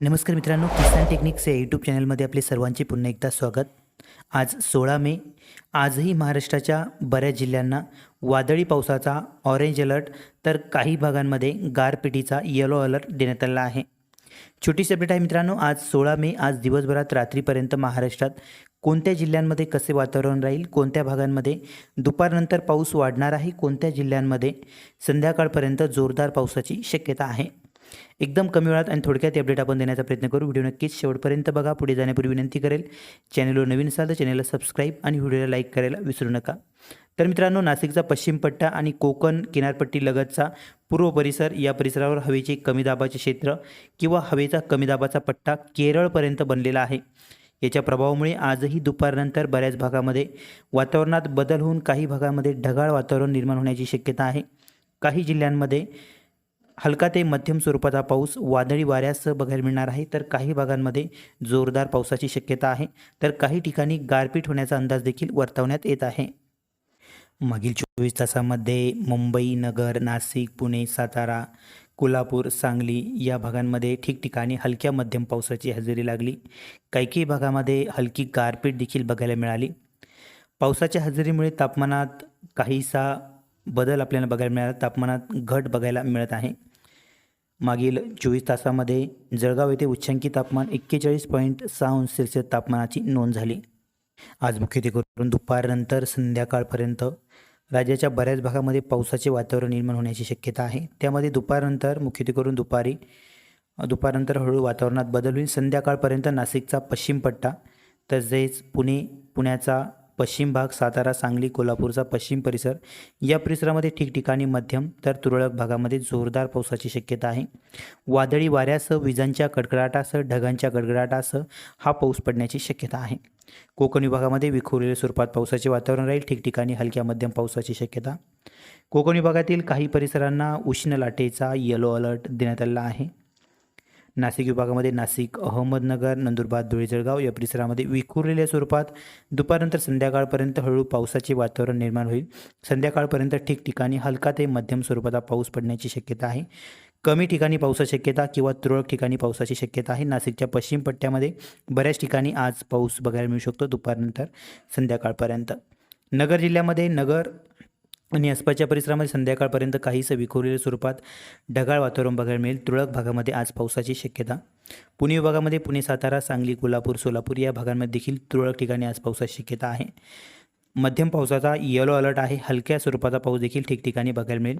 नमस्कार मित्रांनो किसान टेक्निक्स या यूट्यूब चॅनलमध्ये आपले सर्वांचे पुन्हा एकदा स्वागत. आज सोळा मे आजही महाराष्ट्राच्या बऱ्याच जिल्ह्यांना वादळी पावसाचा ऑरेंज अलर्ट तर काही भागांमध्ये गारपिटीचा येलो अलर्ट देण्यात आला आहे. छोटीशी अपडेट आहे मित्रांनो आज सोळा मे आज दिवसभरात रात्रीपर्यंत महाराष्ट्रात कोणत्या जिल्ह्यांमध्ये कसे वातावरण राहील कोणत्या भागांमध्ये दुपारनंतर पाऊस वाढणार आहे कोणत्या जिल्ह्यांमध्ये संध्याकाळपर्यंत जोरदार पावसाची शक्यता आहे? एकदम कमी वेळात आणि थोडक्यात अपडेट आपण देण्याचा प्रयत्न करू. व्हिडिओ नक्कीच शेवटपर्यंत बघा. पुढे जाण्यापूर्वी विनंती करेल चॅनलवर नवीन असाल तर चॅनलला सबस्क्राईब आणि व्हिडिओला लाईक करायला विसरू नका. तर मित्रांनो नाशिकचा पश्चिम पट्टा आणि कोकण किनारपट्टी लगतचा पूर्व परिसर या परिसरावर हवेचे कमी दाबाचे क्षेत्र किंवा हवेचा कमी दाबाचा पट्टा केरळपर्यंत बनलेला आहे. याच्या प्रभावामुळे आजही दुपारनंतर बऱ्याच भागामध्ये वातावरणात बदल होऊन काही भागामध्ये ढगाळ वातावरण निर्माण होण्याची शक्यता आहे. काही जिल्ह्यांमध्ये हलका ते मध्यम स्वरूपाचा पाऊस वादळी वाऱ्यासह बघायला मिळणार आहे. तर काही भागांमध्ये जोरदार पावसाची शक्यता आहे. तर काही ठिकाणी गारपीट होण्याचा अंदाज देखील वर्तवण्यात येत आहे. मागील चोवीस तासामध्ये मुंबई नगर नाशिक पुणे सातारा कोल्हापूर सांगली या भागांमध्ये ठिकठिकाणी हलक्या मध्यम पावसाची हजेरी लागली. काही काही भागामध्ये हलकी गारपीट देखील बघायला मिळाली. पावसाच्या हजेरीमुळे तापमानात काहीसा बदल आपल्याला बघायला मिळाला. तापमानात घट बघायला मिळत आहे. मागील चोवीस तासामध्ये जळगाव येथे उच्चांकी तापमान एक्केचाळीस पॉईंट सहा अंश सेल्सिअस तापमानाची नोंद झाली. आज मुख्यत्वे करून दुपारनंतर संध्याकाळपर्यंत राज्याच्या बऱ्याच भागामध्ये पावसाचे वातावरण निर्माण होण्याची शक्यता आहे. त्यामध्ये दुपारनंतर मुख्यत्वे करून दुपारी दुपारनंतर हळूहळू वातावरणात बदल होईल. संध्याकाळपर्यंत नाशिकचा पश्चिम पट्टा तसेच पुणे पुण्याचा पश्चिम भाग सातारा सांगली कोल्हापूरचा पश्चिम परिसर. या परिसरामध्ये ठिकठिकाणी मध्यम तर तुरळक भागामध्ये जोरदार पावसाची शक्यता आहे. वादळी वाऱ्यासह विजांच्या कडकडाटासह ढगांच्या गडगडाटासह हा पाऊस पडण्याची शक्यता आहे. कोकण विभागामध्ये विखुरलेल्या स्वरूपात पावसाचे वातावरण राहील. ठिकठिकाणी हलक्या मध्यम पावसाची शक्यता. कोकण विभागातील काही परिसरांना उष्ण लाटेचा येलो अलर्ट देण्यात आलेला आहे. नाशिक विभागामध्ये नाशिक अहमदनगर नंदुरबार धुळे जळगाव या परिसरामध्ये विखुरलेल्या स्वरूपात दुपारनंतर संध्याकाळपर्यंत हळूहळू पावसाचे वातावरण निर्माण होईल. संध्याकाळपर्यंत ठिकठिकाणी हलका ते मध्यम स्वरूपाचा पाऊस पडण्याची शक्यता आहे. कमी ठिकाणी पावसाची शक्यता किंवा तुरळक ठिकाणी पावसाची शक्यता आहे. नाशिकच्या पश्चिम पट्ट्यामध्ये बऱ्याच ठिकाणी आज पाऊस बघायला मिळू शकतो दुपारनंतर संध्याकाळपर्यंत. नगर जिल्ह्यामध्ये नगर आणि आसपासच्या परिसरामध्ये संध्याकाळपर्यंत काहीसं विखुरलेल्या स्वरूपात ढगाळ वातावरण बघायला मिळेल. तुरळक भागामध्ये आज पावसाची शक्यता. पुणे विभागामध्ये पुणे सातारा सांगली कोल्हापूर सोलापूर या भागांमध्ये देखील तुरळक ठिकाणी आज पावसाची शक्यता आहे. मध्यम पावसाचा येलो अलर्ट आहे. हलक्या स्वरूपाचा पाऊस देखील ठिकठिकाणी बघायला मिळेल.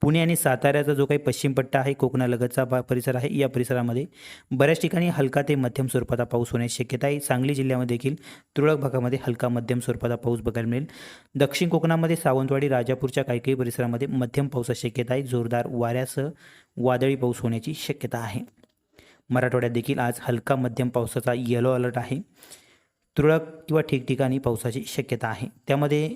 पुणे आणि साताऱ्याचा जो काही पश्चिम पट्टा आहे कोकणालगतचा परिसर आहे या परिसरामध्ये बऱ्याच ठिकाणी हलका ते मध्यम स्वरूपाचा पाऊस होण्याची शक्यता आहे. सांगली जिल्ह्यामध्ये देखील तुरळक भागामध्ये हलका मध्यम स्वरूपाचा पाऊस बघायला मिळेल. दक्षिण कोकणामध्ये सावंतवाडी राजापूरच्या काही काही परिसरामध्ये मध्यम पावसाची शक्यता आहे. जोरदार वाऱ्यासह वादळी पाऊस होण्याची शक्यता आहे. मराठवाड्यात देखील आज हलका मध्यम पावसाचा येलो अलर्ट आहे. तुरळक किंवा ठिकठिकाणी पावसाची शक्यता आहे. त्यामध्ये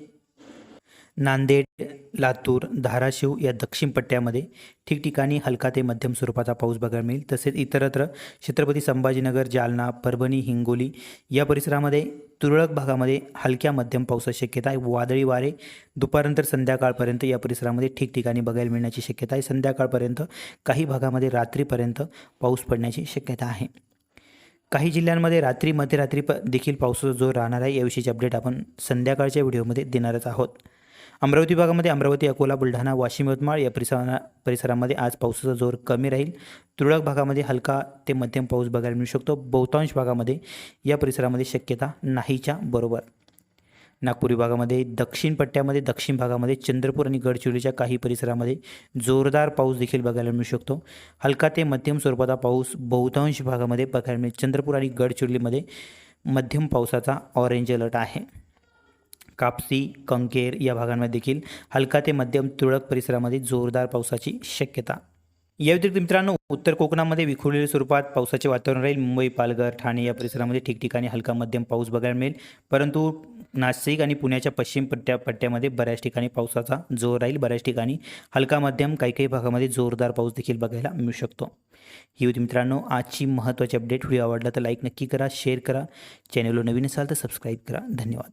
नांदेड लातूर धाराशिव या दक्षिण पट्ट्यामध्ये ठिकठिकाणी हलका ते मध्यम स्वरूपाचा पाऊस बघायला मिळेल. तसेच इतरत्र छत्रपती संभाजीनगर जालना परभणी हिंगोली या परिसरामध्ये तुरळक भागामध्ये हलक्या मध्यम पावसाची शक्यता आहे. वादळी वारे दुपारनंतर संध्याकाळपर्यंत या परिसरामध्ये ठिकठिकाणी बघायला मिळण्याची शक्यता आहे. संध्याकाळपर्यंत काही भागामध्ये रात्रीपर्यंत पाऊस पडण्याची शक्यता आहे. काही जिल्ह्यांमध्ये रात्री मध्यरात्री प देखील पावसाचा जोर राहणार आहे. याविषयीचे अपडेट आपण संध्याकाळच्या व्हिडिओमध्ये देणारच आहोत. अमरावती भागामध्ये अमरावती अकोला बुलढाणा वाशिम यवतमाळ या परिसरा परिसरामध्ये आज पावसाचा जोर कमी राहील. तुरळक भागामध्ये हलका ते मध्यम पाऊस बघायला मिळू शकतो. बहुतांश भागामध्ये या परिसरामध्ये शक्यता नाहीच्या बरोबर. नागपूर विभागामध्ये दक्षिण पट्ट्यामध्ये दक्षिण भागामध्ये चंद्रपूर आणि गडचिरोलीच्या काही परिसरामध्ये जोरदार पाऊस देखील बघायला मिळू शकतो. हलका ते मध्यम स्वरूपाचा पाऊस बहुतांश भागामध्ये बघायला मिळेल. चंद्रपूर आणि गडचिरोलीमध्ये मध्यम पावसाचा ऑरेंज अलर्ट आहे. कापसी कंकेर या भागांमध्ये देखील हलका ते मध्यम तुरळक परिसरामध्ये जोरदार पावसाची शक्यता. या व्यतिरिक्त मित्रांनो उत्तर कोकणामध्ये विखुरलेल्या स्वरूपात पावसाचे वातावरण राहील. मुंबई पालघर ठाणे या परिसरामध्ये ठिकठिकाणी हलका मध्यम पाऊस बघायला मिळेल. परंतु नाशिक आणि पुण्याच्या पश्चिम पट्ट्या पट्ट्यामध्ये बऱ्याच ठिकाणी पावसाचा जोर राहील. बऱ्याच ठिकाणी हलका मध्यम काही काही भागामध्ये जोरदार पाऊस देखील बघायला मिळू शकतो. ही होती मित्रांनो आजची महत्त्वाची अपडेट व्हिडिओ आवडला तर लाईक नक्की करा शेअर करा. चॅनलवर नवीन असाल तर सबस्क्राईब करा. धन्यवाद.